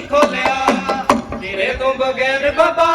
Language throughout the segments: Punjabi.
ਖੋਲਿਆ ਤੇਰੇ ਤੋਂ ਬਗੈਰ ਬਾਬਾ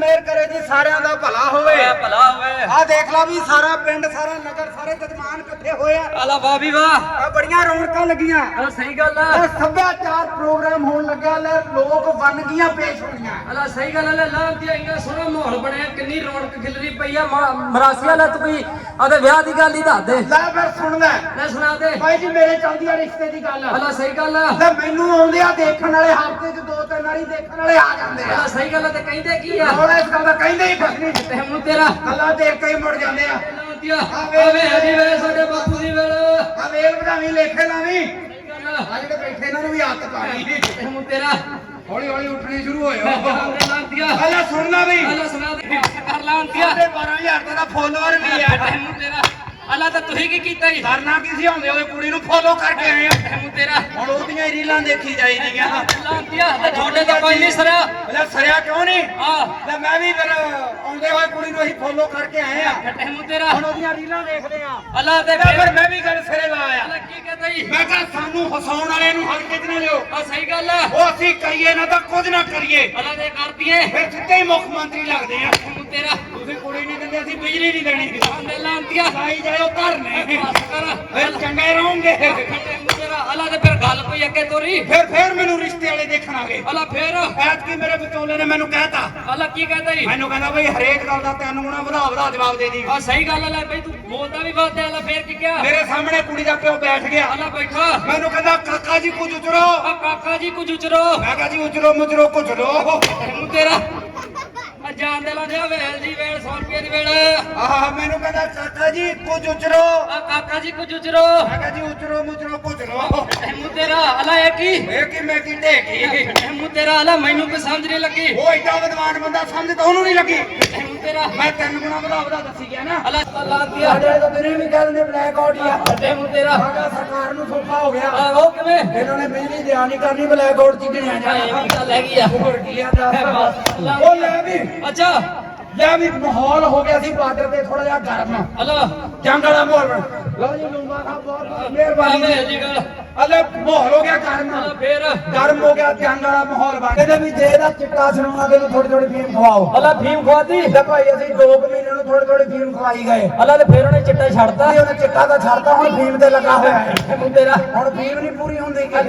ਮੇਰ ਕਰੇ ਜੀ ਸਾਰਿਆਂ ਦਾ ਭਲਾ ਹੋਵੇ। ਭਲਾ ਹੋਵੇ। ਆ ਦੇਖ ਲਾ ਵੀ ਸਾਰਾ ਪਿੰਡ ਸਾਰਾ ਨਗਰ ਸਾਰੇ ਜਜਮਾਨ ਇਕੱਠੇ ਹੋਏ ਆ। ਆਲਾ ਬਾਬੀ ਵਾਹ ਆ ਬੜੀਆਂ ਰੌਣਕਾਂ ਲੱਗੀਆਂ। ਆ ਸਹੀ ਗੱਲ ਆ। ਆ ਸੱਭਿਆਚਾਰ ਪ੍ਰੋਗਰਾਮ ਹੋਣ ਲੱਗਾ ਲੈ ਲੋਕ ਵੰਨਗੀਆਂ ਪੇਸ਼ ਹੋਈਆਂ ਅਲਾ ਸਹੀ ਗੱਲ ਹੈ ਲਾਂ ਦੀ ਆਈਆਂ ਸੋਹਣਾ ਮਾਹੌਲ ਬਣਿਆ ਕਿੰਨੀ ਰੌਣਕ ਖਿਲਰੀ ਪਈ ਆ ਮਰਾਸੀਆ ਲੈ ਤੂੰ ਕੋਈ ਆਦੇ ਵਿਆਹ ਦੀ ਗੱਲ ਹੀ ਦੱਸ ਦੇ। ਲੈ ਫਿਰ ਸੁਣ ਲੈ। ਲੈ ਸੁਣਾ ਦੇ। ਭਾਈ ਜੀ ਮੇਰੇ ਚਾਹੁੰਦੀ ਆ ਰਿਸ਼ਤੇ ਦੀ ਗੱਲ। ਅਲਾ ਸਹੀ ਗੱਲ ਆ। ਲੈ ਮੈਨੂੰ ਆਉਂਦੇ ਆ ਦੇਖਣ ਵਾਲੇ ਹਫ਼ਤੇ 'ਚ ਦੋ ਤਿੰਨ ਵਾਰੀ ਦੇਖਣ ਵਾਲੇ ਆ ਜਾਂਦੇ ਆ। ਅਲਾ ਸਹੀ ਗੱਲ ਆ ਤੇ ਕਹਿੰਦੇ ਕੀ ਆ? ਹੁਣ ਇਸ ਗੱਲ ਦਾ ਕਹਿੰਦੇ ਹੀ ਕੁਛ ਨਹੀਂ। ਤੇ ਹੁਣ ਤੇਰਾ ਕੱਲਾ ਦੇਖ ਕੇ ਹੀ ਮੁੜ ਜਾਂਦੇ ਆ। ਆਵੇ ਅਜੀ ਵੇ ਸਾਡੇ ਬਾਪੂ ਦੀ ਵੇਲ। ਆ ਵੇਲ ਵਧਾਵੀਂ ਲੇਖੇ ਲਾਵੀਂ। ਆ। ਅੱਜ ਦੇ ਬੈਠੇ ਇਹਨਾਂ ਨੂੰ ਵੀ ਹੱਥ ਪਾਣੀ ਤੇ ਹੁਣ ਤੇਰਾ ਹੌਲੀ ਹੌਲੀ ਉੱਠਣੀ ਸ਼ੁਰੂ ਹੋਇਓ ਲਾਂਤੀਆ ਪਹਿਲਾਂ ਸੁਣ ਲੈ ਵੀ। ਅਲਾ ਸੁਣਾ ਦੇ। ਕਰ ਲਾਂਤੀਆ ਸਾਡੇ 12000 ਦਾ ਫੋਲੋਅਰ ਵੀ ਆ। ਤੇ ਹੁਣ ਤੇਰਾ ਅਲਾ ਤਾਂ ਤੁਸੀਂ ਕੀ ਕੀਤਾ ਜੀ? ਕਰਨਾ ਕੀ ਸੀ ਹੁੰਦੇ ਉਹਦੇ ਕੁੜੀ ਨੂੰ ਫੋਲੋ ਕਰਕੇ ਆਏ ਆ ਤੇ ਹੁਣ ਤੇਰਾ ਹੁਣ ਉਹਦੀਆਂ ਹੀ ਰੀਲਾਂ ਦੇਖੀ ਜਾਈਦੀਆਂ। ਲਾਂਤੀਆ। ਤੇ ਤੁਹਾਡੇ ਤਾਂ ਕੋਈ ਨਹੀਂ ਸਰਿਆ। ਲੈ ਸਰਿਆ ਕਿਉਂ ਨਹੀਂ? ਆ। ਲੈ ਮੈਂ ਵੀ ਫਿਰ ਆਉਂਦੇ ਹੋਏ ਕੁੜੀ ਨੂੰ ਅਸੀਂ ਫੋਲੋ ਕਰਕੇ ਆਏ ਆ। ਤੇ ਹੁਣ ਤੇਰਾ। ਹੁਣ ਉਹਦੀਆਂ ਰੀਲਾਂ ਦੇਖਦੇ ਆ। ਅਲਾ ਤੇ ਤੇ ਫਿਰ ਮੈਂ ਵੀ ਗੱਲ ਸਿਰੇ ਲਾਇਆ ਅਲਾ ਕੀ ਕਹਤਾ ਜੀ? ਮੈਂ ਕਿਹਾ ਸਾਨੂੰ ਹਸਾਉਣ ਵਾਲੇ ਨੂੰ ਹਰ ਕਿਤੇ ਨਾ ਲਿਓ ਆ ਸਹੀ ਗੱਲ ਆ। ਉਹ ਅਸੀਂ ਕਰੀਏ ਨਾ ਤਾਂ ਕੁਝ ਨਾ ਕਰੀਏ। ਅਲਾ ਦੇ ਕਰਦੀਏ ਫਿਰ ਸਿੱਧੇ ਹੀ ਮੁੱਖ ਮੰਤਰੀ ਲੱਗਦੇ ਆ। ਤੇਰਾ ਤੁਸੀਂ ਕੁੜੀ ਨਹੀਂ ਦਿੰਦੇ ਅਸੀਂ ਬਿਜਲੀ ਨਹੀਂ ਦੇਣੀ। ਆਂਦੇ ਲਾਂਤੀਆ। ਆਈ ਜਾਇਓ ਘਰ ਨੇ। ਫਿਰ ਚੰਗੇ ਰਹੋਗੇ। ਤੇਰਾ। ਅਲਾ ਤੇ ਫਿਰ ਗੱਲ ਕੋਈ ਅੱਗੇ ਤੋਰੀ। ਫਿਰ ਫਿਰ ਮੈਨੂੰ ਰਿਸ਼ਤੇ ਵਾਲੇ ਦੇਖਣ ਆ ਗਏ ਅਲਾ ਫੇਰ। ਐਤਕੀ ਮੇਰੇ ਵਿਚੋਲੇ ਨੇ ਮੈਨੂੰ ਕਹਿਤਾ। ਅਲਾ ਕੀ ਕਹਤਾ ਜੀ? ਮੈਨੂੰ ਕਹਿੰਦਾ ਬਈ ਹਰੇਕ ਗੱਲ ਦਾ ਤੈਨੂੰ ਗੁਣਾ ਵਧਾ ਵਧਾ ਜਵਾਬ ਦੇ ਦੀ ਆ ਸਹੀ ਗੱਲ ਆ ਲੈ ਬਈ ਤੂੰ ਬੋਲਦਾ ਵੀ ਬਾਤ ਹੈ ਅਲਾ ਫੇਰ ਕੀ ਕਿਹਾ? ਮੇਰੇ ਸਾਹਮਣੇ ਕੁੜੀ ਦਾ ਪਿਓ ਬੈਠ ਗਿਆ। ਅਲਾ ਬੈਠਾ। ਮੈਨੂੰ ਕਹਿੰਦਾ ਕਾਕਾ ਜੀ ਕੁਝ ਉਚਰੋ। ਆ ਕਾਕਾ ਜੀ ਕੁਝ ਉਚਰੋ। ਮੈਂ ਕਿਹਾ ਜੀ ਉਚਰੋ ਮੁਚਰੋ ਕੁਚਰੋ ਹੁਣ ਤੇਰਾ ਜਾਣ ਦੇ ਲਾਂਦੇ ਵੇਲ ਜੀ ਵੇਲ 100 ਰੁਪਏ ਦੀ ਵੇਲ। ਆਹ ਮੈਨੂੰ ਕਹਿੰਦਾ ਕਾਕਾ ਜੀ ਕੁਝ ਉਚਰੋ। ਆ ਕਾਕਾ ਜੀ ਕੁਝ ਉਚਰੋ। ਮੈਂ ਕਿਹਾ ਜੀ ਉਚਰੋ ਮੁਚਰੋ ਕੁਚਰੋ। ਹੁਣ ਤੇਰਾ ਅਲਾ ਇਹ ਕੀ? ਇਹ ਕੀ ਮੈਂ ਕੀ ਢੇਕੀ ਹੁਣ ਤੇਰਾ ਅਲਾ ਮੈਨੂੰ ਕੋਈ ਸਮਝ ਨਹੀਂ ਲੱਗੀ। ਉਹ ਏਡਾ ਵਿਦਵਾਨ ਬੰਦਾ ਸਮਝ ਤਾਂ ਉਹਨੂੰ ਨਹੀਂ ਲੱਗੀ। ਤੇਰਾ। ਮੈਂ ਤਿੰਨ ਗੁਣਾ ਵਧਾ ਵਧਾ ਦੱਸੀ ਗਿਆ ਨਾ। ਅਲਾ ਲਾ ਦਿਆ ਸਾਡੇ ਤਾਂ ਤੇਰੇ ਵੀ ਕਹਿ ਦਿੰਦੇ ਬਲੈਕ ਆਊਟ ਹੀ ਆ। ਤੇ ਹੁਣ ਤੇਰਾ। ਸਾਡਾ ਸਰਕਾਰ ਨੂੰ ਸੌਖਾ ਹੋ ਗਿਆ। ਆ ਉਹ ਕਿਵੇਂ? ਇਹਨਾਂ ਨੇ ਬਿਜਲੀ ਦਿਆ ਨਹੀਂ ਕਰਨੀ ਬਲੈਕ ਆਊਟ ਚ ਗਿਣਿਆ ਆ ਇਹ ਜਾਣਾ ਵੀ ਗੱਲ ਹੈਗੀ ਆ। ਹੋਰ ਕੀ ਆ ਦੱਸ। ਉਹ ਲੈ ਵੀ। ਅੱਛਾ। ਲੈ ਵੀ ਮਾਹੌਲ ਹੋ ਗਿਆ ਸੀ ਬਾਰਡਰ ਤੇ ਥੋੜਾ ਜਿਹਾ ਗਰਮ। ਹਲੋ ਜੰਗ ਵਾਲਾ ਮਾਹੌਲ। ਬਣ ਲਓ ਜੀ ਲੂੰਬਾ ਸਾਹਿਬ ਬਹੁਤ ਬਹੁਤ ਮਿਹਰਬਾਨੀ ਆਵੇ ਜੀ ਗੱਲ। ਅਲੇ ਮਾਹੌਲ ਹੋ ਗਿਆ ਗਰਮ। ਹਲੋ ਫੇਰ। ਗਰਮ ਹੋ ਗਿਆ ਜੰਗ ਵਾਲਾ ਮਾਹੌਲ ਬਣ ਕਹਿੰਦੇ ਵੀ ਜੇ ਇਹਦਾ ਚਿੱਟਾ ਸੁਣਾਉਣਾ ਤੇ ਥੋੜੀ ਥੋੜੀ ਫੀਮ ਖਵਾਓ। ਹਲਾ ਫੀਮ ਖਵਾਤੀ? ਤੇ ਭਾਈ ਅਸੀਂ 2 ਮਹੀਨੇ ਨੂੰ ਥੋੜੀ ਥੋੜੀ ਫੀਮ ਖਵਾਈ ਗਏ। ਹਲਾ ਤੇ ਫੇਰ ਉਹਨੇ ਚਿੱਟਾ ਛੱਡਤਾ। ਤੇ ਉਹਨੇ ਚਿੱਟਾ ਤਾਂ ਛੱਡਤਾ ਹੁਣ ਫੀਮ ਤੇ ਲੱਗਾ ਹੋਇਆ ਹੈ। ਹੁਣ ਤੇਰਾ ਹੁਣ ਫੀਮ ਨਹੀਂ ਪੂਰੀ ਹੁੰਦੀ ਕਿ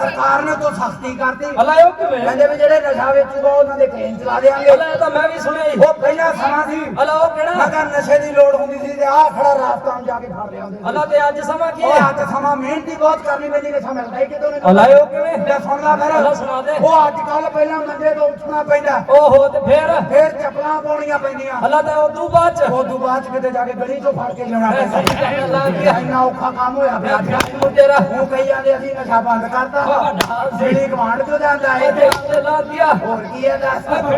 ਸਰਕਾਰ ਨੇ ਤੋਂ ਸਖਤੀ ਕਰਤੀ। ਹਲਾ ਉਹ ਕਿਵੇਂ? ਕਹਿੰਦੇ ਵੀ ਜਿਹੜੇ ਨਸ਼ਾ ਵੇਚੂਗਾ ਉਹਨਾਂ ਦੇ ਕੇਨ ਚਲਾ ਦੇਾਂਗੇ ਹਲਾ ਇਹ ਤਾਂ ਮੈਂ ਵੀ ਸੁਣਿਆ ਜੀ। ਉਹ ਪਹਿਲਾਂ ਸਮਾਂ ਸੀ। ਉਹ ਕਿਹੜਾ? ਨਸ਼ੇ ਦੀ ਲੋੜ ਹੁੰਦੀ ਸੀ ਤੇ ਆਹ ਖੜਾ ਰਾਸਤਾ ਜਾ ਕੇ ਫੜ ਲਿਆ ਹੁੰਦੇ ਹਲਾ ਤੇ ਅੱਜ ਸਮਾਂ ਕੀ ਉਹ ਹੈ ਅੱਜ ਸਮਾਂ ਮਿਹਨਤੀ ਬਹੁਤ ਕਰਨੀ ਪੈਂਦੀ ਨਸ਼ਾ ਮਿਲਦਾ ਹੀ ਕਿਤੋਂ ਨਹੀਂ ਹਲਾ ਉਹ ਕਿਵੇਂ? ਲੈ ਸੁਣ ਲੈ ਫਿਰ। ਹਲਾ ਸੁਣਾ ਦੇ। ਉਹ ਅੱਜ ਕੱਲ ਪਹਿਲਾਂ ਮੰਜੇ ਤੋਂ ਉੱਠਣਾ ਪੈਂਦਾ। ਓਹੋ ਤੇ ਫੇਰ? ਫਿਰ ਚੱਪਲਾਂ ਪਾਉਣੀਆਂ ਪੈਂਦੀਆਂ। ਹਲਾ ਤੇ ਉਦੋਂ ਬਾਅਦ ਚ? ਤੋਂ ਬਾਅਦ 'ਚ ਕਿਤੇ ਜਾ ਕੇ ਗਲੀ ਤੋਂ ਫੜ ਕੇ ਲਿਆਉਣਾ ਪੈਂਦਾ। ਇੰਨਾ ਔਖਾ ਕੰਮ ਹੋਇਆ ਪਿਆ ਅੱਜ। ਤੇਰਾ ਉਹ ਕਹੀ ਜਾਂਦੇ ਅਸੀਂ ਨਸ਼ਾ ਬੰਦ ਕਰਤਾ। ਜਿਹੜੀ ਕਮਾਂਡ ਤੋਂ ਜਾਂਦਾ ਹੈ ਤੇ ਤੇ ਲਾ ਦਿਆ ਹੋਰ ਕੀ ਹੈ ਦੱਸ। ਨੂੰ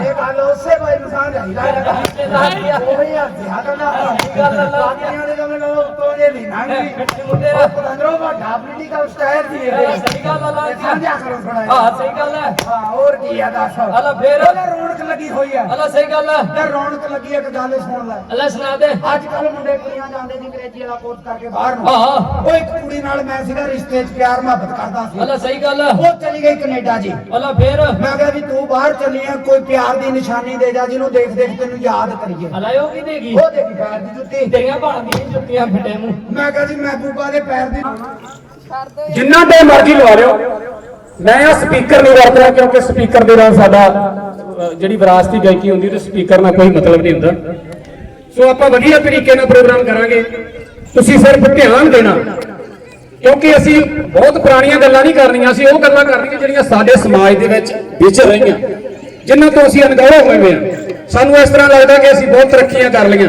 ਇਹ ਗੱਲ ਉਸੇ ਭਾਈ ਨੂੰ ਸਾਂਝ ਆਈ ਲੱਗਾ ਤੇ ਲਾ ਦਿਆ ਉਹ ਹੀ ਹੱਥਿਆ ਕਰਦਾ ਗੱਲ ਲਾ ਦਿਆ। ਬਾਕੀਆਂ ਦੇ ਤਾਂ ਲੋਕ ਤੋਂ ਜੇ ਨਹੀਂ ਨਾਂਗੀ ਉਹ ਪਤੰਦਰੋਂ ਵੱਡਾ ਪੋਲੀਟੀਕਲ ਸਟਾਇਰ ਸੀ ਇਹ ਸਹੀ ਗੱਲ ਆ ਇਹ ਸਾਂਝਾ ਕਰੋ ਥੋੜਾ ਹਾਂ ਸਹੀ ਗੱਲ ਹੈ ਹਾਂ ਹੋਰ ਕੀ ਹੈ ਦੱਸ ਹਲਾ ਫੇਰ ਰੌਣਕ ਲੱਗੀ ਹੋਈ ਹੈ। ਹਲਾ ਸਹੀ ਗੱਲ ਹੈ ਤੇ ਰੌਣਕ ਲੱਗੀ ਇੱਕ ਗੱਲ ਸੁਣ ਲੈ। ਹਲਾ ਸੁਣਾ ਦੇ। ਅੱਜ ਕੱਲ ਮੁੰਡੇ ਕੁੜੀਆਂ ਜਾਂਦੇ ਜੀ ਅੰਗਰੇਜ਼ੀ ਵਾਲਾ ਕੋਰਸ ਕਰਕੇ ਬਾਹਰ ਨੂੰ। ਹਾਂ ਉਹ ਇੱਕ ਕੁੜੀ ਨਾਲ ਮੈਂ ਸੀਗਾ ਰਿਸ਼ਤੇ 'ਚ ਪਿਆਰ ਮੁਹੱਬਤ ਕਰਦਾ ਸੀ। ਹਲਾ ਸਹੀ ਗੱਲ ਹੈ ਉਹ ਚਲੀ ਗਈ ਕੈਨੇਡਾ ਜੀ। ਹਲਾ ਫੇਰ? ਮੈਂ ਕਿਹਾ ਵੀ ਤੂੰ ਬਾਹਰ ਚੱਲੀ ਆ ਕੋਈ ਪਿਆਰ ਦੀ ਨਿਸ਼ਾਨੀ ਦੇ ਜਾ ਜਿਹਨੂੰ ਦੇਖ ਦੇਖ ਤੈਨੂੰ ਯਾਦ ਕਰੀਏ। ਹਲਾ ਉਹ ਕੀ ਦੇਗੀ ਉਹ ਦੇਖੀ ਪੈਰ ਦੀ ਜੁੱਤੀ। ਤੇਰੀਆਂ ਬਣਦੀਆਂ ਨੀ ਜੁੱਤੀਆਂ ਫਿੱਟੇ ਮੂੰਹ। ਮੈਂ ਕਿਹਾ ਜੀ ਮਹਿਬੂਬਾ ਦੇ ਪੈਰ ਦੀ ਜਿੰਨਾ ਦੇ ਮਰਜ਼ੀ ਲਵਾ ਲਿਓ ਮੈਂ ਆ ਸਪੀਕਰ ਨਹੀਂ ਵਰਤਦਾ ਕਿਉਂਕਿ ਸਪੀਕਰ ਦੇ ਨਾਲ ਸਾਡਾ ਜਿਹੜੀ ਵਿਰਾਸਤੀ ਗਾਇਕੀ ਹੁੰਦੀ ਤੇ ਸਪੀਕਰ ਨਾਲ ਕੋਈ ਮਤਲਬ ਨਹੀਂ ਹੁੰਦਾ। ਸੋ ਆਪਾਂ ਵਧੀਆ ਤਰੀਕੇ ਨਾਲ ਪ੍ਰੋਗਰਾਮ ਕਰਾਂਗੇ। ਤੁਸੀਂ ਸਿਰਫ ਧਿਆਨ ਦੇਣਾ, ਕਿਉਂਕਿ ਅਸੀਂ ਬਹੁਤ ਪੁਰਾਣੀਆਂ ਗੱਲਾਂ ਨਹੀਂ ਕਰਨੀਆਂ, ਅਸੀਂ ਉਹ ਗੱਲਾਂ ਕਰਨੀਆਂ ਜਿਹੜੀਆਂ ਸਾਡੇ ਸਮਾਜ ਦੇ ਵਿੱਚ ਵਿਚਰ ਰਹੀਆਂ, ਜਿਨ੍ਹਾਂ ਤੋਂ ਅਸੀਂ ਅਣਗੌਲੇ ਹੋਏ ਹੋਏ ਹਾਂ। ਸਾਨੂੰ ਇਸ ਤਰ੍ਹਾਂ ਲੱਗਦਾ ਕਿ ਅਸੀਂ ਬਹੁਤ ਤਰੱਕੀਆਂ ਕਰ ਲਈਆਂ।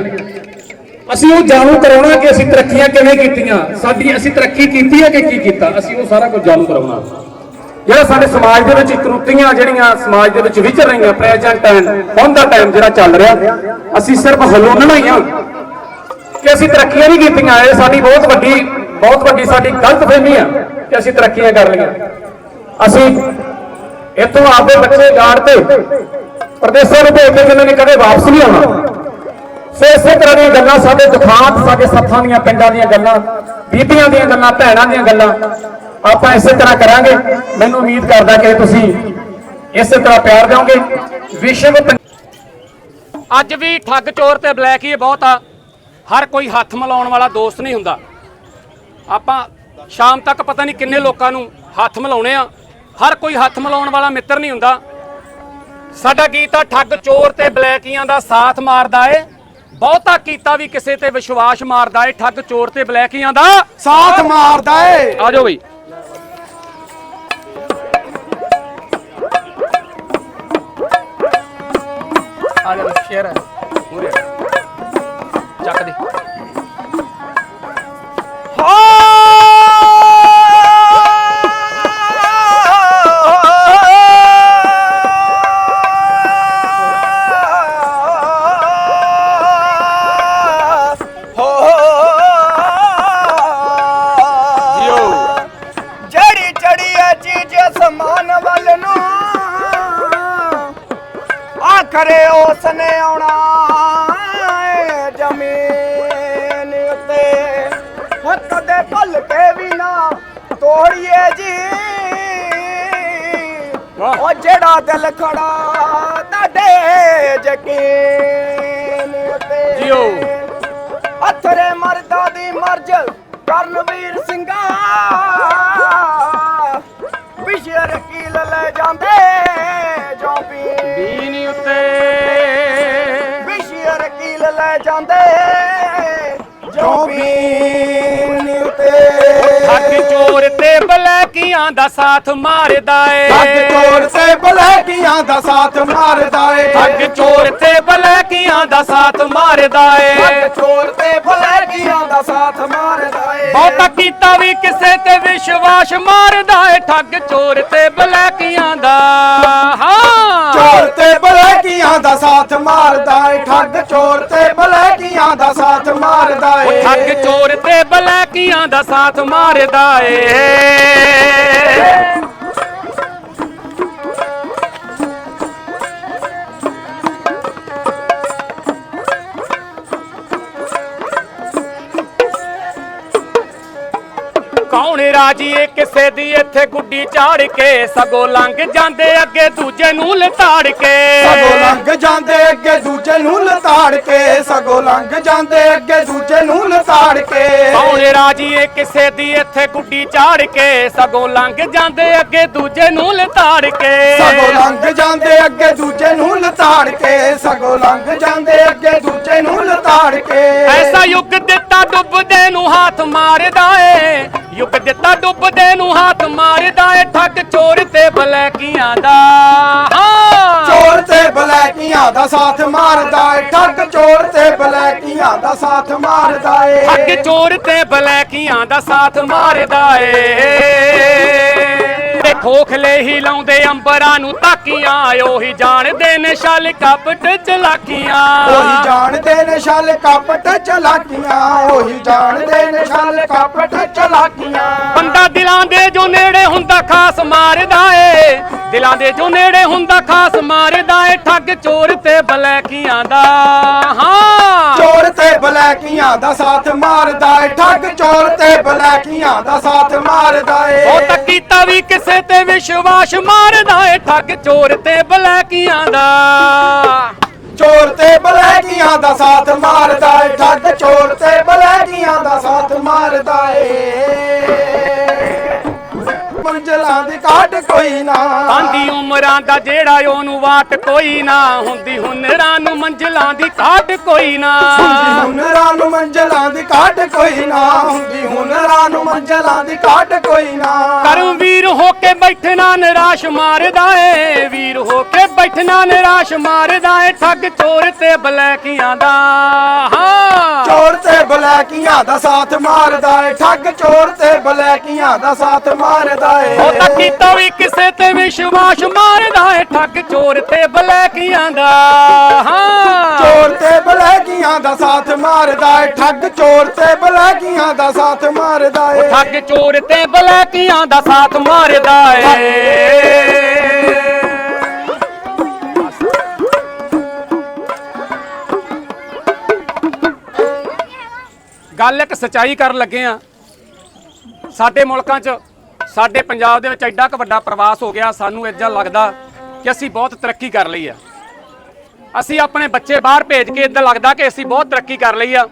ਅਸੀਂ ਉਹ ਜਾਣੂ ਕਰਾਉਣਾ ਕਿ ਅਸੀਂ ਤਰੱਕੀਆਂ ਕਿਵੇਂ ਕੀਤੀਆਂ, ਸਾਡੀ ਅਸੀਂ ਤਰੱਕੀ ਕੀਤੀ ਹੈ ਕਿ ਕੀ ਕੀਤਾ, ਅਸੀਂ ਉਹ ਸਾਰਾ ਕੁਝ ਜਾਣੂ ਕਰਾਉਣਾ। ਜਿਹੜਾ ਸਾਡੇ ਸਮਾਜ ਦੇ ਵਿੱਚ ਇਕਰੂਤੀਆਂ ਜਿਹੜੀਆਂ ਸਮਾਜ ਦੇ ਵਿੱਚ ਵਿਚਰ ਰਹੀਆਂ ਪ੍ਰੈਜ਼ੈਂਟ ਐਂਡ ਹੁਣ ਦਾ ਟਾਈਮ ਜਿਹੜਾ ਚੱਲ ਰਿਹਾ, ਅਸੀਂ ਸਿਰਫ ਹਲੂਣਣਾ ਹੀ ਆ ਕਿ ਅਸੀਂ ਤਰੱਕੀਆਂ ਨਹੀਂ ਕੀਤੀਆਂ। ਇਹ ਸਾਡੀ ਬਹੁਤ ਵੱਡੀ ਬਹੁਤ ਵੱਡੀ ਸਾਡੀ ਗਲਤਫਹਿਮੀ ਆ ਕਿ ਅਸੀਂ ਤਰੱਕੀਆਂ ਕਰ ਲਈਆਂ। ਅਸੀਂ ਇੱਥੋਂ ਆਪਦੇ ਬੱਚੇ ਗਾੜ ਤੇ ਪ੍ਰਦੇਸ਼ਾਂ ਨੂੰ ਭੇਜਦੇ ਜਿਨ੍ਹਾਂ ਨੇ ਕਦੇ ਵਾਪਸ ਨਹੀਂ ਆਉਣਾ। ਸੋ ਇਸੇ ਤਰ੍ਹਾਂ ਦੀਆਂ ਗੱਲਾਂ, ਸਾਡੇ ਦੁਖਾਂਤ ਸਾਡੇ ਸੱਥਾਂ ਦੀਆਂ, ਪਿੰਡਾਂ ਦੀਆਂ ਗੱਲਾਂ, ਬੀਬੀਆਂ ਦੀਆਂ ਗੱਲਾਂ, ਭੈਣਾਂ ਦੀਆਂ ਗੱਲਾਂ ਆਪਾਂ ਇਸੇ ਤਰ੍ਹਾਂ ਕਰਾਂਗੇ। ਮੈਨੂੰ ਉਮੀਦ ਕਰਦਾ ਕਿ ਤੁਸੀਂ ਇਸੇ ਤਰ੍ਹਾਂ ਪਿਆਰ ਦਿਓਗੇ। ਵਿਸ਼ਵ ਅੱਜ ਵੀ ਠੱਗ ਚੋਰ ਤੇ ਬਲੈਕ ਹੀ ਬਹੁਤ ਆ। ਹਰ ਕੋਈ ਹੱਥ ਮਿਲਾਉਣ ਵਾਲਾ ਦੋਸਤ ਨਹੀਂ ਹੁੰਦਾ। ਆਪਾਂ ਸ਼ਾਮ ਤੱਕ ਪਤਾ ਨਹੀਂ ਕਿੰਨੇ ਲੋਕਾਂ ਨੂੰ ਹੱਥ ਮਿਲਾਉਣੇ ਆ। ਹਰ ਕੋਈ ਹੱਥ ਮਿਲਾਉਣ ਵਾਲਾ ਮਿੱਤਰ ਨਹੀਂ ਹੁੰਦਾ। ਸਾਡਾ ਗੀਤ ਆ ਠੱਗ ਚੋਰ ਤੇ ਬਲੈਕੀਆਂ ਦਾ ਸਾਥ ਮਾਰਦਾ ਏ। ਬਹੁਤਾ ਕੀਤਾ ਵੀ ਕਿਸੇ ਤੇ ਵਿਸ਼ਵਾਸ ਮਾਰਦਾ ਏ। ਠੱਗ ਚੋਰ ਤੇ ਬਲੈਕੀਆਂ ਦਾ ਸਾਥ ਮਾਰਦਾ ਏ। ਆ ਜਾਓ ਬਈ। ਆ ਜਾ ਸ਼ੇਰ ਪੂਰੇ ਚੱਕ ਦੇ ਆਖਰੇ ਉਸ ਨੇ ਆਉਣਾ ਜ਼ਮੀਨ ਉੱਤੇ ਹੱਥ ਦੇ ਭੁੱਲ ਕੇ ਵੀ ਨਾ ਤੋੜੀਏ ਜੀ। ਉਹ ਜਿਹੜਾ ਦਿਲ ਖੜਾ ਤੁਹਾਡੇ ਯਕੀਨ ਉੱਤੇ ਜਿਓ। ਅਥਰੇ ਮਰਦਾ ਦੀ ਮਰਜ ਕਰਨਵੀਰ ਸਿੰਘਾ ਵਿਸ਼ਰ ਕੀਲ ਲੈ ਜਾਂਦੇ ਜੋ ਵੀ ਬੀਨੀ ਉੱਤੇ ਵਿਸ਼ਰ ਕੀਲ ਲੈ ਜਾਂਦੇ। ਜੋ ਵੀ ਉਤੇ? ਠੱਗ ਚੋਰ ਤੇ ਬਲੈਕੀਆਂ ਦਾ ਸਾਥ ਮਾਰਦਾ ਏ। ਠੱਗ ਚੋਰ ਤੇ ਬਲੈਕੀਆਂ ਦਾ ਸਾਥ ਮਾਰਦਾ ਏ। ਠੱਗ ਚੋਰ ਤੇ ਬਲੈਕੀਆਂ ਦਾ ਸਾਥ ਮਾਰਦਾ ਏ। ਠੱਗ ਚੋਰ ਤੇ ਬਲੈਕੀਆਂ ਦਾ ਸਾਥ ਮਾਰਦਾ ਏ। ਬਹੁਤਾ ਕੀਤਾ ਵੀ ਕਿਸੇ ਤੇ ਵਿਸ਼ਵਾਸ ਮਾਰਦਾ ਏ। ਠੱਗ ਚੋਰ ਤੇ ਬਲੈਕੀਆਂ ਦਾ। ਹਾਂ। ਚੋਰ ਤੇ ਬਲੈਕੀਆਂ ਦਾ ਸਾਥ ਮਾਰਦਾ ਏ, ਠੱਗ ਚੋਰ ਤੇ ਬਲੈਕੀਆਂ ਦਾ ਸਾਥ ਮਾਰਦਾ ਏ। ਠੱਗ ਚੋਰ ਤੇ ਬਲੈਕੀਆਂ ਦਾ ਸਾਥ ਮਾਰਦਾ ਏ। ਕੌਣ ਰਾਜੀ? ਏ ਕਿਸੇ ਦੀ ਇੱਥੇ ਗੁੱਡੀ ਝਾੜ ਕੇ ਸਗੋਂ ਲੰਘ ਜਾਂਦੇ ਅੱਗੇ ਦੂਜੇ ਨੂੰ ਲਤਾੜ ਕੇ। ਸਗੋਂ ਲੰਘ ਜਾਂਦੇ ਅੱਗੇ ਦੂਜੇ ਨੂੰ ਲਤਾੜ ਕੇ। ਸਗੋਂ ਲੰਘ ਜਾਂਦੇ ਅੱਗੇ ਦੂਜੇ ਨੂੰ ਲਤਾੜ ਕੇ। ਕਿਸੇ ਦੀ ਇੱਥੇ ਗੁੱਡੀ ਝਾੜ ਕੇ ਸਗੋਂ ਲੰਘ ਜਾਂਦੇ ਅੱਗੇ ਦੂਜੇ ਨੂੰ ਲਤਾੜ ਕੇ। ਸਗੋਂ ਲੰਘ ਜਾਂਦੇ ਅੱਗੇ ਦੂਜੇ ਨੂੰ ਲਤਾੜ ਕੇ। ਸਗੋਂ ਲੰਘ ਜਾਂਦੇ ਅੱਗੇ ਦੂਜੇ ਨੂੰ ਲਤਾੜ ਕੇ। ਐਸਾ ਯੁੱਗ ਦਿੱਤਾ ਡੁੱਬਦੇ ਨੂੰ ਹੱਥ ਮਾਰਦਾ ਏ। ਯੁੱਗ ਦਿੱਤਾ ਡੁੱਬਦੇ ਨੂੰ ਹੱਥ ਮਾਰਦਾ ਏ। ਠੱਗ ਚੋਰ ਤੇ ਬਲੈਕੀਆਂ ਦਾ। ਚੋਰ ਤੇ ਬਲੈਕੀਆਂ ਦਾ ਸਾਥ ਮਾਰਦਾ ਏ। ਠੱਗ ਚੋਰ ਤੇ ਬਲੈਕੀਆਂ ਦਾ ਸਾਥ ਮਾਰਦਾ ਏ। ਠੱਗ ਚੋਰ ਤੇ ਬਲੈਕੀਆਂ ਦਾ ਸਾਥ ਮਾਰਦਾ ਏ। ਤੇ ਖੋਖਲੇ ਹੀ ਲਾਉਂਦੇ ਅੰਬਰਾਂ ਨੂੰ ਤਾਕੀਆਂ ਉਹੀ ਜਾਣਦੇ ਨੇ ਛਲ ਕਪਟ ਚਲਾਕੀਆਂ। ਉਹੀ ਜਾਣਦੇ ਨੇ ਛਲ ਕਪਟ ਚਲਾਕੀਆਂ ਉਹੀ ਜਾਣਦੇ ਨੇ ਛਲ ਕਪਟ ਚਲਾਕੀਆਂ। ਬੰਦਾ ਦਿਲਾਂ ਦੇ ਜੋ ਨੇੜੇ ਹੁੰਦਾ ਖਾਸ ਮਾਰਦਾ ਏ ਦਿਲਾਂ ਦੇ ਜੋ ਨੇੜੇ ਹੁੰਦਾ ਖਾਸ ਮਾਰਦਾ ਏ ਠੱਗ ਚੋਰ ਤੇ ਬਲੈਕੀਆਂ ਦਾ ਹਾਂ। ਚੋਰ ਤੇ ਬਲੈਕੀਆਂ ਦਾ ਸਾਥ ਮਾਰਦਾ ਏ ਠੱਗ ਚੋਰ ਤੇ ਬਲੈਕੀਆਂ ਦਾ ਸਾਥ ਮਾਰਦਾ ਏ। ਉਹ ਤਾਂ ਕੀਤਾ ਵੀ ਕਿਸੇ ਤੇ ਵਿਸ਼ਵਾਸ ਮਾਰਦਾ ਏ ਠੱਗ ਚੋਰ ਤੇ ਬਲੈਕੀਆਂ ਦਾ। ਚੋਰ ਤੇ ਬਲੈਕੀਆਂ ਦਾ ਸਾਥ ਮਾਰਦਾ ਏ, ਠੱਗ ਚੋਰ ਤੇ ਬਲੈਕੀਆਂ ਦਾ ਸਾਥ ਮਾਰਦਾ ਏ। ਕੋਈ ਨਾ। ਆਂਦੀ ਉਮਰਾਂ ਦਾ ਜਿਹੜਾ ਉਹਨੂੰ ਵਾਟ ਕੋਈ ਨਾ। ਹੁੰਦੀ ਹੁਨਰਾਂ ਨੂੰ ਮੰਜ਼ਲਾਂ ਦੀ ਕਾਟ ਕੋਈ ਨਾ। ਹੁੰਦੀ ਹੁਨਰਾਂ ਨੂੰ ਮੰਜ਼ਲਾਂ ਦੀ ਕਾਟ ਕੋਈ ਨਾ। ਹੁੰਦੀ ਹੁਨਰਾਂ ਨੂੰ ਮੰਜ਼ਲਾਂ ਦੀ ਕਾਟ ਕੋਈ ਨਾ। ਕਰਮ ਵੀਰ ਹੋ ਕੇ ਬੈਠਣਾ ਨਿਰਾਸ਼ ਮਾਰਦਾ ਏ। ਵੀਰ ਹੋ ਕੇ ਬੈਠਣਾ ਨਿਰਾਸ਼ ਮਾਰਦਾ ਏ। ਠੱਗ ਚੋਰ ਤੇ ਬਲੈਕੀਆਂ ਦਾ। ਹਾਂ। ਚੋਰ ਤੇ ਬਲੈਕੀਆਂ ਦਾ ਸਾਥ ਮਾਰਦਾ ਏ। ਠੱਗ ਚੋਰ ਤੇ ਬਲੈਕੀਆਂ ਦਾ ਸਾਥ ਮਾਰਦਾ ਏ। ਉਹ ਤਾਂ ਕੀਤਾ ਵੀ ਕਿਸੇ ਤੇ ਵਿਸ਼ਵਾਸ ਮਾਰਦਾ ਏ। ਠੱਗ ਚੋਰ ਤੇ ਬਲੈਕੀਆਂ ਦਾ ਹਾਂ। ਚੋਰ ਤੇ ਬਲੈਕੀਆਂ ਦਾ ਸਾਥ ਮਾਰਦਾ ਏ। ਠੱਗ ਚੋਰ ਤੇ ਬਲੈਕੀਆਂ ਦਾ ਸਾਥ ਮਾਰਦਾ ਏ। ਠੱਗ ਚੋਰ ਤੇ ਬਲੈਕੀਆਂ ਦਾ ਸਾਥ ਮਾਰਦਾ ਏ। ਗੱਲ ਇੱਕ ਸਚਾਈ ਕਰਨ ਲੱਗੇ ਆ। ਸਾਡੇ ਮੁਲਕਾਂ 'ਚ, ਸਾਡੇ ਪੰਜਾਬ ਦੇ ਵਿੱਚ ਐਡਾ ਕੁ ਵੱਡਾ ਪ੍ਰਵਾਸ ਹੋ ਗਿਆ, ਸਾਨੂੰ ਇੱਦਾਂ ਲੱਗਦਾ ਕਿ ਅਸੀਂ ਬਹੁਤ ਤਰੱਕੀ ਕਰ ਲਈ ਆ। ਅਸੀਂ ਆਪਣੇ ਬੱਚੇ ਬਾਹਰ ਭੇਜ ਕੇ ਇੱਦਾਂ ਲੱਗਦਾ ਕਿ ਅਸੀਂ ਬਹੁਤ ਤਰੱਕੀ ਕਰ ਲਈ ਆ।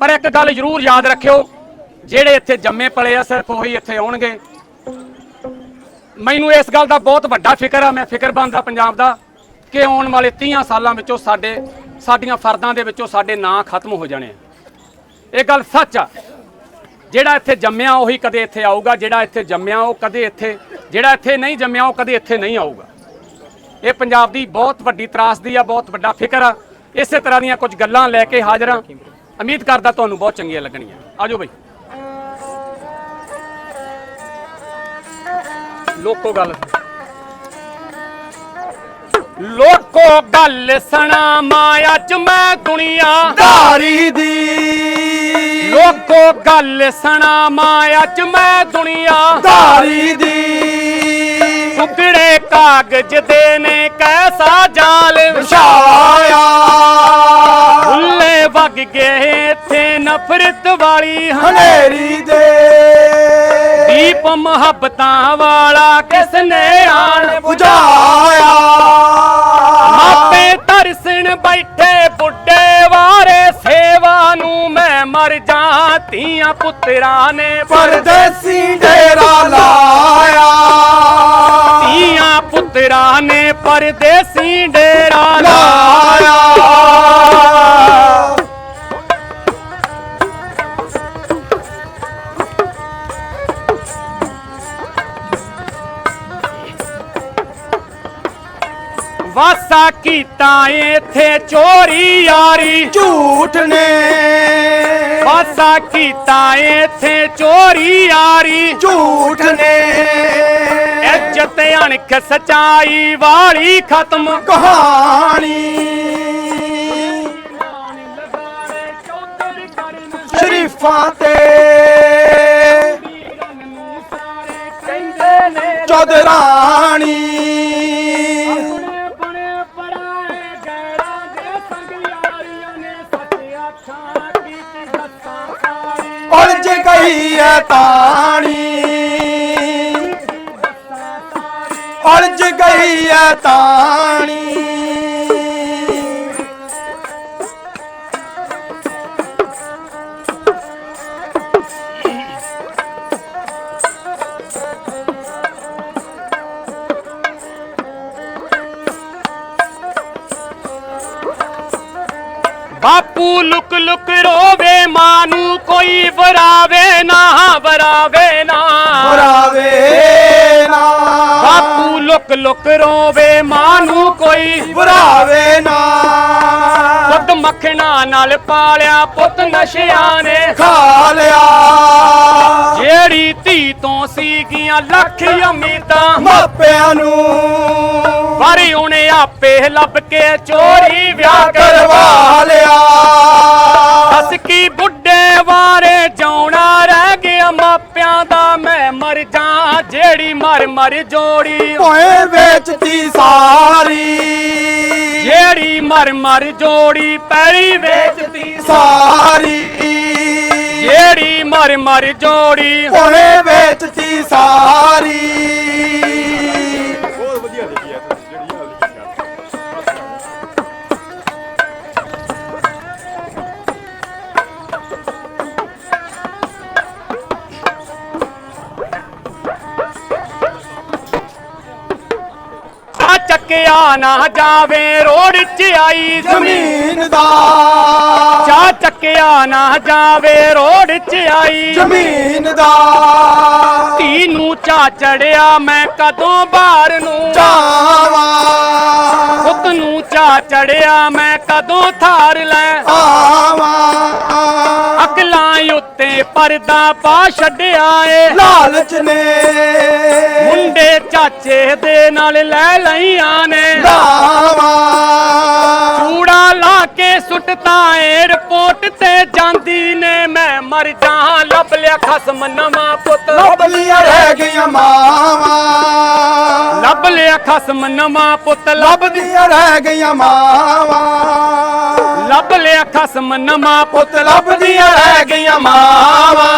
ਪਰ ਇੱਕ ਗੱਲ ਜ਼ਰੂਰ ਯਾਦ ਰੱਖਿਓ, ਜਿਹੜੇ ਇੱਥੇ ਜੰਮੇ ਪਲੇ ਆ, ਸਿਰਫ ਉਹੀ ਇੱਥੇ ਆਉਣਗੇ। ਮੈਨੂੰ ਇਸ ਗੱਲ ਦਾ ਬਹੁਤ ਵੱਡਾ ਫਿਕਰ ਆ, ਮੈਂ ਫਿਕਰਮੰਦ ਆ ਪੰਜਾਬ ਦਾ, ਕਿ ਆਉਣ ਵਾਲੇ 30 ਸਾਲਾਂ ਵਿੱਚੋਂ ਸਾਡੇ, ਸਾਡੀਆਂ ਫਰਦਾਂ ਦੇ ਵਿੱਚੋਂ ਸਾਡੇ ਨਾਂ ਖਤਮ ਹੋ ਜਾਣੇ ਆ। ਇਹ ਗੱਲ ਸੱਚ ਆ। ਜਿਹੜਾ ਇੱਥੇ ਜੰਮਿਆ ਉਹੀ ਕਦੇ ਇੱਥੇ ਆਊਗਾ, ਜਿਹੜਾ ਇੱਥੇ ਜੰਮਿਆ ਉਹ ਕਦੇ ਇੱਥੇ, ਜਿਹੜਾ ਇੱਥੇ ਨਹੀਂ ਜੰਮਿਆ ਉਹ ਕਦੇ ਇੱਥੇ ਨਹੀਂ ਆਊਗਾ। ਇਹ ਪੰਜਾਬ ਦੀ ਬਹੁਤ ਵੱਡੀ ਤਰਾਸਦੀ ਆ, ਬਹੁਤ ਵੱਡਾ ਫਿਕਰ ਆ। ਇਸੇ ਤਰ੍ਹਾਂ ਦੀਆਂ ਕੁਝ ਗੱਲਾਂ ਲੈ ਕੇ ਹਾਜ਼ਰ ਹਾਂ ਉਮੀਦ ਕਰਦਾ ਤੁਹਾਨੂੰ ਬਹੁਤ ਚੰਗੀਆਂ ਲੱਗਣੀਆਂ। ਆਜੋ ਬਈ। ਲੋਕੋ ਗੱਲ। ਲੋਕੋ ਗੱਲ ਸੁਣਾ ਮਾਂ ਅੱਜ ਮੈਂ ਦੁਨੀਆ। ਧਾਰੀ ਦੀ। ਲੋਕੋ ਗੱਲ ਸੁਣਾ ਮਾਂ ਅੱਜ ਮੈਂ ਦੁਨੀਆ ਧਾਰੀ ਦੀ। ਟੁਕੜੇ ਕਾਗਜ਼ ਦੇ ਨੇ ਕੈਸਾ ਜਾਲ। ਵਿਛਾਇਆ ਫੁੱਲੇ ਵਗ ਗਏ ਇੱਥੇ ਨਫ਼ਰਤ ਵਾਲੀ ਹਨੇਰੀ ਦੇ। ਦੀਪ ਮੁਹੱਬਤਾਂ ਵਾਲਾ ਕਿਸ ਨੇ ਆਣ? ਬੁਝਾਇਆ। ਮਾਪੇ ਮਰ ਜਾ ਧੀਆਂ ਪੁੱਤਰਾਂ ਨੇ ਪਰਦੇਸੀ ਡੇਰਾ ਲਾਇਆ। ਧੀਆਂ ਪੁੱਤਰਾਂ ਨੇ ਪਰਦੇਸੀ ਡੇਰਾ ਲਾਇਆ। ਵਾਸਾ ਕੀਤਾ ਇੱਥੇ ਚੋਰੀ ਯਾਰੀ। ਝੂਠ ਨੇ। ਵਾਸਾ ਕੀਤਾ ਇੱਥੇ ਚੋਰੀ ਯਾਰੀ। ਝੂਠ ਨੇ। ਇੱਜ਼ਤ ਅਣਖ ਸਚਾਈ ਵਾਲੀ ਖਤਮ। ਕਹਾਣੀ। ਸ਼ਰੀਫਾਂ ਤੇ। ਕਹਿੰਦੇ ਨੇ ਚੌਧਰਾਣੀ। ਤਾਣੀ। ਉਲਝ ਗਈ ਐ ਤਾਣੀ। ਬਾਪੂ ਲੁਕ ਲੁਕ ਰੋਵੇ ਮਾਂ ਨੂੰ ਕੋਈ ਵਰਾਵੇ ਨਾ ਵਰਾਵੇ ਨਾ। ਬਰਾਵੇ ਨਾ। ਬਾਪੂ ਲੁਕ ਲੁਕ ਰੋਵੇ ਮਾਂ ਨੂੰ ਕੋਈ ਬਰਾਵੇ ਨਾ। ਪੁੱਤ ਮੱਖਣਾ ਨਾਲ ਪਾਲਿਆ ਪੁੱਤ ਨਸ਼ਿਆਂ ਨੇ ਖਾ ਲਿਆ। ਜਿਹੜੀ ਧੀ ਤੋਂ ਸੀਗੀਆਂ ਲੱਖ ਉਮੀਦਾਂ ਮਾਪਿਆਂ ਨੂੰ ਪਰ ਉਹਨੇ ਆਪੇ ਲੱਭ ਕੇ ਚੋਰੀ ਵਿਆਹ ਕਰਵਾ ਕਰਵਾ ਲਿਆ। ਹੱਸ ਕੀ ਬੁੱਢੇ ਵਾਰੇ ਜਾਉਣਾ ਰਹਿ ਗਿਆ ਮਾਪਿਆਂ ਦਾ ਮੈਂ ਮਰ ਜਾ ਜਿਹੜੀ ਮਰ ਮਰ ਜੋੜੀ। ਓਏ ਵੇਚਤੀ ਸਾਰੀ। ਜਿਹੜੀ ਮਰ ਮਰ ਜੋੜੀ ਪੈਰੀ ਵੇਚਦੀ ਸਾਰੀ। ਜਿਹੜੀ ਮਰ ਮਰ ਜੋੜੀ ਓਏ ਵੇਚਤੀ ਸਾਰੀ। ਨਾ ਜਾਵੇ ਰੋਡ 'ਚ ਆਈ ਜ਼ਮੀਨ ਦਾ। ਚਾ ਚੱਕਿਆ ਨਾ ਜਾਵੇ ਰੋਡ 'ਚ ਆਈ ਜ਼ਮੀਨ ਦਾ। ਧੀ ਨੂੰ ਚਾ ਚੜਿਆ ਮੈਂ ਕਦੋਂ ਬਾਹਰ ਨੂੰ। ਚਾਵਾ ਪੁੱਤ ਨੂੰ ਚਾ ਚੜਿਆ ਮੈਂ ਕਦੋਂ ਥਾਰ ਲੈ। ਆਵਾ। ਅਕਲਾਂ ਉੱਤੇ ਪਰਦਾ ਪਾ ਛੱਡਿਆ ਏ। ਲਾਲਚ ਨੇ। ਮੁੰਡੇ ਚਾਚੇ ਦੇ ਨਾਲ ਲੈ ਲਈਆਂ ਨੇ। ਲਾਵਾ। ਚੂੜਾ ਲਾ ਕੇ ਸੁੱਟਤਾ ਏ ਰਿਪੋਰਟ ਤੇ ਜਾਂਦੀ ਨੇ। ਮੈਂ ਮਰ ਜਾ ਲੱਭ ਲਿਆ ਖਸਮ ਨਵਾਂ ਪੁੱਤ। ਲੱਭ ਲੀਆਂ ਰਹਿ ਗਈਆਂ ਮਾਵਾ। ਲੱਭ ਲਿਆ ਖਸਮ ਨਵਾਂ ਪੁੱਤ ਲੱਭ ਲੱਭਦੀਆਂ ਰਹਿ ਗਈਆਂ ਮਾਵਾਂ। ਲੱਭ ਲਿਆ ਖਸਮ ਨਵਾਂ ਪੁੱਤ ਲੱਭਦੀਆਂ ਰਹਿ ਗਈਆਂ ਮਾਵਾਂ।